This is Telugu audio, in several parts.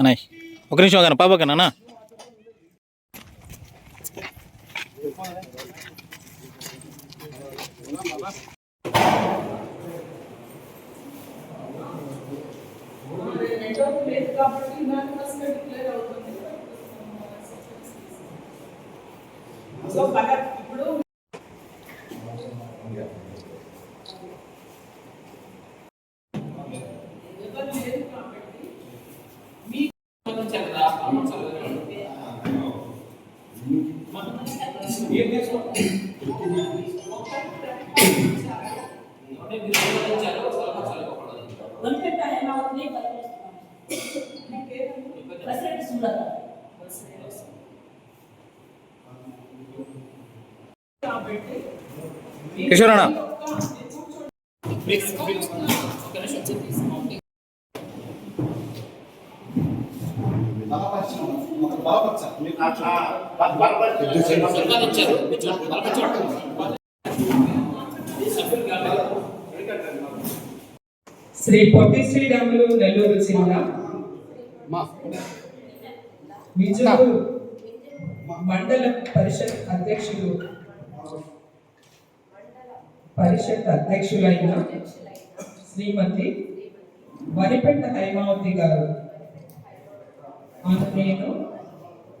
అన్నయ్య ఒక నిమిషం కానీ పాపకన్నా సో ఫలక్ ఇప్పుడు ఎవరు లేరు కాబట్టి మీ ఒంటిపెట్ట హేమావతిని బసిరెడ్డి సుందర కాబట్టి కిషోర్ అన్న శ్రీ పొట్టి శ్రీరాములు నెల్లూరు జిల్లా విజూరు మండల పరిషత్ అధ్యక్షులు పరిషత్ అధ్యక్షులైన శ్రీమతి వరిపెట్ట హైమావతి గారు. నేను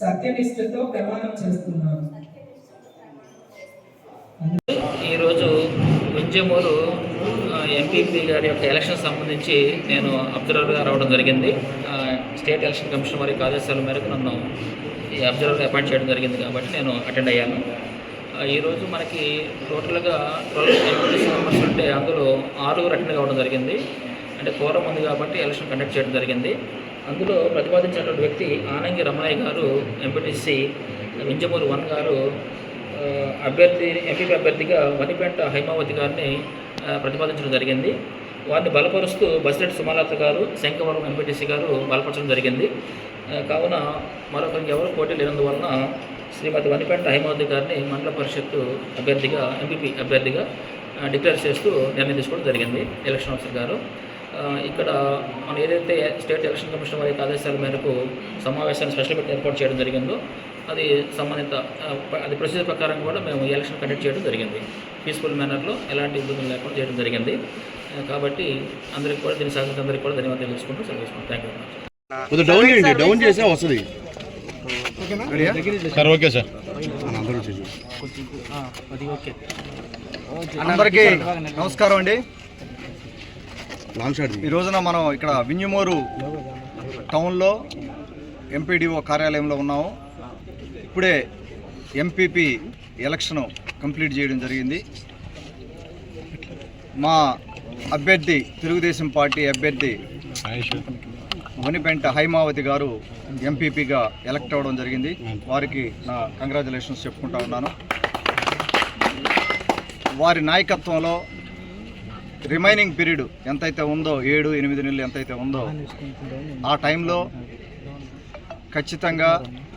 సత్యనిష్టతో ప్రమాణం చేస్తున్నాను. ఈరోజు వింజమూరు ఎంపీపీ గారి యొక్క ఎలక్షన్ సంబంధించి నేను అబ్జర్వర్గా రావడం జరిగింది. స్టేట్ ఎలక్షన్ కమిషన్ వారి ఆదేశాల మేరకు నన్ను ఈ అబ్జర్వర్గా అపాయింట్ చేయడం జరిగింది కాబట్టి నేను అటెండ్ అయ్యాను. ఈరోజు మనకి టోటల్గా ట్వెల్వ్ ఎంపీటీసీ మెంబర్స్ ఉంటే అందులో ఆరుగురు అటెండ్ కావడం జరిగింది. అంటే కోరం ఉంది కాబట్టి ఎలక్షన్ కండక్ట్ చేయడం జరిగింది. అందులో ప్రతిపాదించినటువంటి వ్యక్తి ఆనంగి రమణయ్య గారు ఎంపీటీసీ వింజమూరు వన్ గారు అభ్యర్థి ఎంపీపీ అభ్యర్థిగా వనిపెంట హైమావతి గారిని ప్రతిపాదించడం జరిగింది. వారిని బలపరుస్తూ బసిరెడ్డి సుమలత గారు శంఖవరం ఎంపీటీసీ గారు బలపరచడం జరిగింది. కావున మరొకరికి ఎవరు పోటీ లేనందువలన శ్రీమతి వనిపెంట హైమావతి గారిని మండల పరిషత్తు అభ్యర్థిగా ఎంపీపీ అభ్యర్థిగా డిక్లేర్ చేస్తూ నిర్ణయం తీసుకోవడం జరిగింది. ఎలక్షన్ ఆఫీసర్ గారు. ఇక్కడ మనం ఏదైతే స్టేట్ ఎలక్షన్ కమిషన్ వారి యొక్క ఆదేశాల మేరకు సమావేశాన్ని స్పెషల్ మీటింగ్ ఏర్పాటు చేయడం జరిగిందో అది సంబంధిత అది ప్రొసీజర్ ప్రకారం కూడా మేము ఎలక్షన్ కండక్ట్ చేయడం జరిగింది. పీస్ఫుల్ మేనర్లో ఎలాంటి ఇబ్బందులు లేకుండా చేయడం జరిగింది. కాబట్టి అందరికీ కూడా దీని సహకరించిన అందరికీ కూడా ధన్యవాదాలు తెలుసుకుంటూ సెలవు థ్యాంక్ యూ మచ్ డౌన్ చేయండి డౌన్ చేస్తే వస్తుంది. సార్ ఓకే సార్ అందరూ చేసి అందరికీ నమస్కారం అండి. ఈ రోజున మనం ఇక్కడ వింజమూరు టౌన్లో ఎంపీడీఓ కార్యాలయంలో ఉన్నాము. ఇప్పుడే ఎంపీపీ ఎలక్షన్ కంప్లీట్ చేయడం జరిగింది. మా అభ్యర్థి తెలుగుదేశం పార్టీ అభ్యర్థి వనిపెంట హైమావతి గారు ఎంపీపీగా ఎలక్ట్ అవ్వడం జరిగింది. వారికి నా కంగ్రాచులేషన్స్ చెప్పుకుంటా ఉన్నాను. వారి నాయకత్వంలో రిమైనింగ్ పీరియడ్ ఎంతైతే ఉందో ఏడు ఎనిమిది నెలలు ఎంతైతే ఉందో ఆ టైంలో ఖచ్చితంగా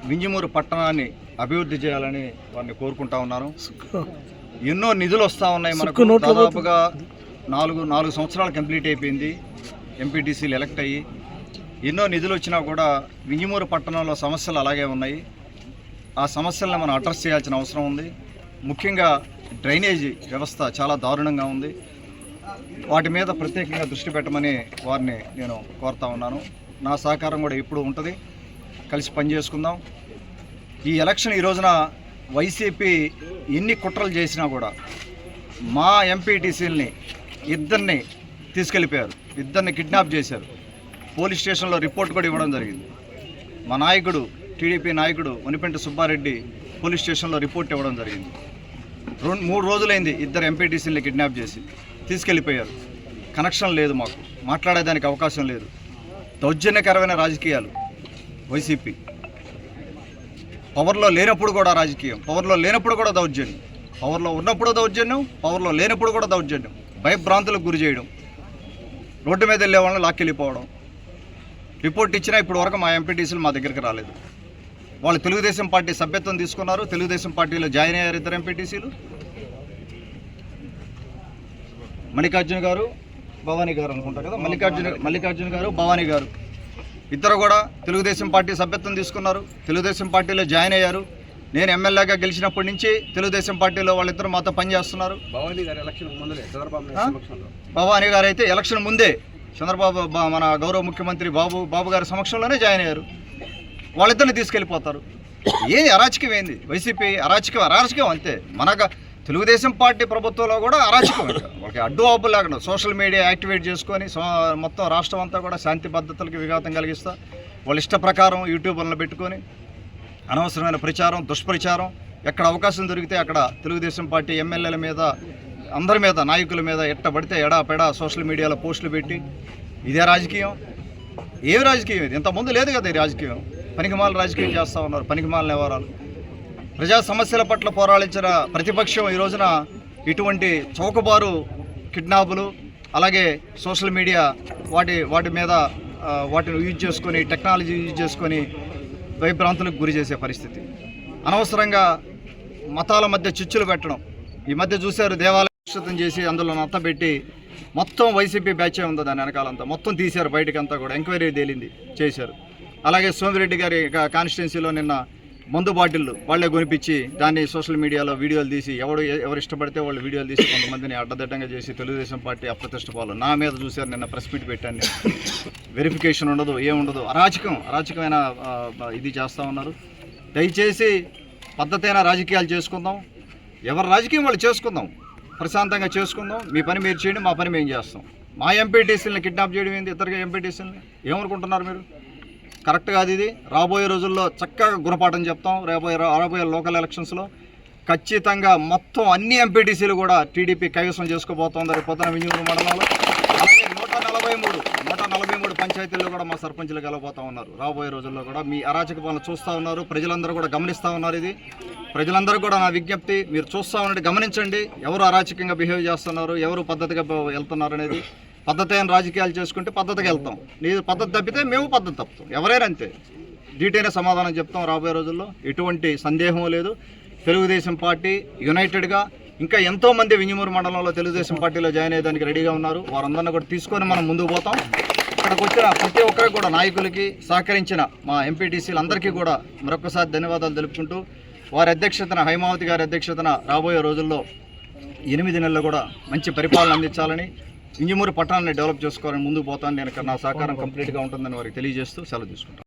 వింజమూరు పట్టణాన్ని అభివృద్ధి చేయాలని వారిని కోరుకుంటా ఉన్నాను. ఎన్నో నిధులు వస్తూ ఉన్నాయి మనకు. దాదాపుగా నాలుగు నాలుగు సంవత్సరాలు కంప్లీట్ అయిపోయింది. ఎంపీటీసీలు ఎలక్ట్ అయ్యి ఎన్నో నిధులు వచ్చినా కూడా వింజమూరు పట్టణంలో సమస్యలు అలాగే ఉన్నాయి. ఆ సమస్యలను మనం అడ్రస్ చేయాల్సిన అవసరం ఉంది. ముఖ్యంగా డ్రైనేజీ వ్యవస్థ చాలా దారుణంగా ఉంది. వాటి మీద ప్రత్యేకంగా దృష్టి పెట్టమని వారిని నేను కోరుతా ఉన్నాను. నా సహకారం కూడా ఎప్పుడు ఉంటుంది. కలిసి పనిచేసుకుందాం. ఈ ఎలక్షన్ ఈ రోజున వైసీపీ ఎన్ని కుట్రలు చేసినా కూడా మా ఎంపీటీసీలని ఇద్దరిని తీసుకెళ్ళిపోయారు. ఇద్దరిని కిడ్నాప్ చేశారు. పోలీస్ స్టేషన్లో రిపోర్ట్ కూడా ఇవ్వడం జరిగింది. మా నాయకుడు టీడీపీ నాయకుడు వనిపెంట సుబ్బారెడ్డి పోలీస్ స్టేషన్లో రిపోర్ట్ ఇవ్వడం జరిగింది. రెండు మూడు రోజులైంది ఇద్దరు ఎంపీటీసీని కిడ్నాప్ చేసి. తీసుకెళ్ళిపోయారు. కనెక్షన్ లేదు మాకు. మాట్లాడేదానికి అవకాశం లేదు. దౌర్జన్యకరమైన రాజకీయాలు వైసీపీ. పవర్లో లేనప్పుడు కూడా రాజకీయం పవర్లో లేనప్పుడు కూడా దౌర్జన్యం. పవర్లో ఉన్నప్పుడు దౌర్జన్యం పవర్లో లేనప్పుడు కూడా దౌర్జన్యం. భయభ్రాంతులకు గురి చేయడం రోడ్డు మీద వెళ్ళే వాళ్ళని లాక్కెళ్ళిపోవడం. రిపోర్ట్ ఇచ్చినా ఇప్పుడు వరకు మా ఎంపీటీసీలు మా దగ్గరికి రాలేదు. వాళ్ళు తెలుగుదేశం పార్టీ సభ్యత్వం తీసుకున్నారు. తెలుగుదేశం పార్టీలో జాయిన్ అయ్యారు ఇద్దరు ఎంపీటీసీలు. మల్లికార్జున గారు భవానీ గారు అనుకుంటారు కదా? మల్లికార్జున మల్లికార్జున గారు భవానీ గారు. ఇద్దరు కూడా తెలుగుదేశం పార్టీ సభ్యత్వం తీసుకున్నారు. తెలుగుదేశం పార్టీలో జాయిన్ అయ్యారు. నేను ఎమ్మెల్యేగా గెలిచినప్పటి నుంచి తెలుగుదేశం పార్టీలో వాళ్ళిద్దరు మాతో పనిచేస్తున్నారు. భవానీ గారు అయితే ఎలక్షన్ ముందే చంద్రబాబు మన గౌరవ ముఖ్యమంత్రి బాబు బాబు గారి సమక్షంలోనే జాయిన్ అయ్యారు. వాళ్ళిద్దరిని తీసుకెళ్ళిపోతారు. ఏది అరాచకం ఏంది? వైసీపీ అరాచకం అరాచకం అంతే. మన గ- తెలుగుదేశం పార్టీ ప్రభుత్వంలో కూడా అరాచకం వాళ్ళకి అడ్డు ఆపు లేకుండా సోషల్ మీడియా యాక్టివేట్ చేసుకొని సో- మొత్తం రాష్ట్రం అంతా కూడా శాంతి భద్రతలకు విఘాతం కలిగిస్తా. వాళ్ళ ఇష్ట ప్రకారం యూట్యూబ్లను పెట్టుకొని అనవసరమైన ప్రచారం దుష్ప్రచారం ఎక్కడ అవకాశం దొరికితే అక్కడ తెలుగుదేశం పార్టీ ఎమ్మెల్యేల మీద అందరి మీద నాయకుల మీద ఎట్ట పడితే ఎడా పెడా సోషల్ మీడియాలో పోస్టులు పెట్టి ఇదే రాజకీయం. ఏమి రాజకీయం ఇది? ఇంతకుముందు లేదు కదా ఈ రాజకీయం. పనికిమాల రాజకీయం చేస్తూ ఉన్నారు. పనికిమాల నివారాలు ప్రజా సమస్యల పట్ల పోరాడించిన ప్రతిపక్షం ఈ రోజున ఇటువంటి చౌకబారు కిడ్నాపులు అలాగే సోషల్ మీడియా వాటి వాటి మీద వాటిని యూజ్ చేసుకొని టెక్నాలజీ యూజ్ చేసుకొని భయభ్రాంతులకు గురి చేసే పరిస్థితి. అనవసరంగా మతాల మధ్య చిచ్చులు పెట్టడం. ఈ మధ్య చూశారు దేవాలయం చేసి అందులో నత్తబెట్టి మొత్తం వైసీపీ బ్యాచే ఉంది దాని వెనకాలంతా. మొత్తం తీశారు బయటకు అంతా కూడా. ఎంక్వైరీ తేలింది చేశారు. అలాగే సోమిరెడ్డి గారి కాన్స్టిట్యున్సీలో నిన్న మందు బాటిళ్ళు వాళ్ళే కొనిపించి దాన్ని సోషల్ మీడియాలో వీడియోలు తీసి ఎవడు ఎవరు ఇష్టపడితే వాళ్ళు వీడియోలు తీసి కొంతమందిని అడ్డదిడ్డంగా చేసి తెలుగుదేశం పార్టీ అప్రతిష్ట పాలు. నా మీద చూశారు నిన్న ప్రెస్ మీట్ పెట్టాను వెరిఫికేషన్ ఉండదు ఏముండదు అరాచకం అరాచకమైన ఇది చేస్తూ ఉన్నారు. దయచేసి పద్ధతైన రాజకీయాలు చేసుకుందాం. ఎవరి రాజకీయం వాళ్ళు చేసుకుందాం. ప్రశాంతంగా చేసుకుందాం. మీ పని మీరు చేయండి మా పని మేము చేస్తాం. మా ఎంపీటీసీలని కిడ్నాప్ చేయడం ఏంది? ఇతర ఎంపీటీసీలని ఏమనుకుంటున్నారు మీరు? కరెక్ట్ కాదు ఇది. రాబోయే రోజుల్లో చక్కగా గుణపాఠం చెప్తాం. రాబోయే రాబోయే లోకల్ ఎలక్షన్స్లో ఖచ్చితంగా మొత్తం అన్ని ఎంపీటీసీలు కూడా టీడీపీ కైవసం చేసుకోబోతోంది రేపు పొద్దున వినియోగ మండలంలో. అలాగే నూట నలభై మూడు నూట నలభై మూడు పంచాయతీల్లో కూడా మా సర్పంచులు గెలవబోతా ఉన్నారు. రాబోయే రోజుల్లో కూడా మీ అరాచక పనులు చూస్తూ ఉన్నారు. ప్రజలందరూ కూడా గమనిస్తూ ఉన్నారు ఇది. ప్రజలందరూ కూడా నా విజ్ఞప్తి మీరు చూస్తూ ఉండండి గమనించండి. ఎవరు అరాచకంగా బిహేవ్ చేస్తున్నారు ఎవరు పద్ధతిగా వెళ్తున్నారు అనేది. పద్ధతి అయిన రాజకీయాలు చేసుకుంటే పద్ధతికి వెళ్తాం. నీ పద్ధతి తప్పితే మేము పద్ధతి తప్పుతాం. ఎవరైనా అంతే. డీటెయిల్ సమాధానం చెప్తాం రాబోయే రోజుల్లో. ఎటువంటి సందేహం లేదు. తెలుగుదేశం పార్టీ యునైటెడ్గా ఇంకా ఎంతో మంది వింజమూరు మండలంలో తెలుగుదేశం పార్టీలో జాయిన్ అయ్యేదానికి రెడీగా ఉన్నారు. వారందరిని కూడా తీసుకొని మనం ముందుకు పోతాం. ఇక్కడికి వచ్చిన ప్రతి ఒక్కరికి కూడా నాయకులకి సహకరించిన మా ఎంపీటీసీలందరికీ కూడా మరొకసారి ధన్యవాదాలు తెలుపుకుంటూ వారి అధ్యక్షతన హైమావతి గారి అధ్యక్షతన రాబోయే రోజుల్లో ఎనిమిది నెలలు కూడా మంచి పరిపాలన అందించాలని ఇంజమూరు పట్టణాన్ని డెవలప్ చేసుకోవాలని ముందుకు పోతాను. నేను నా సహకారం కంప్లీట్గా ఉంటుందని వారికి తెలియజేస్తూ సెలవు తీసుకుంటాను.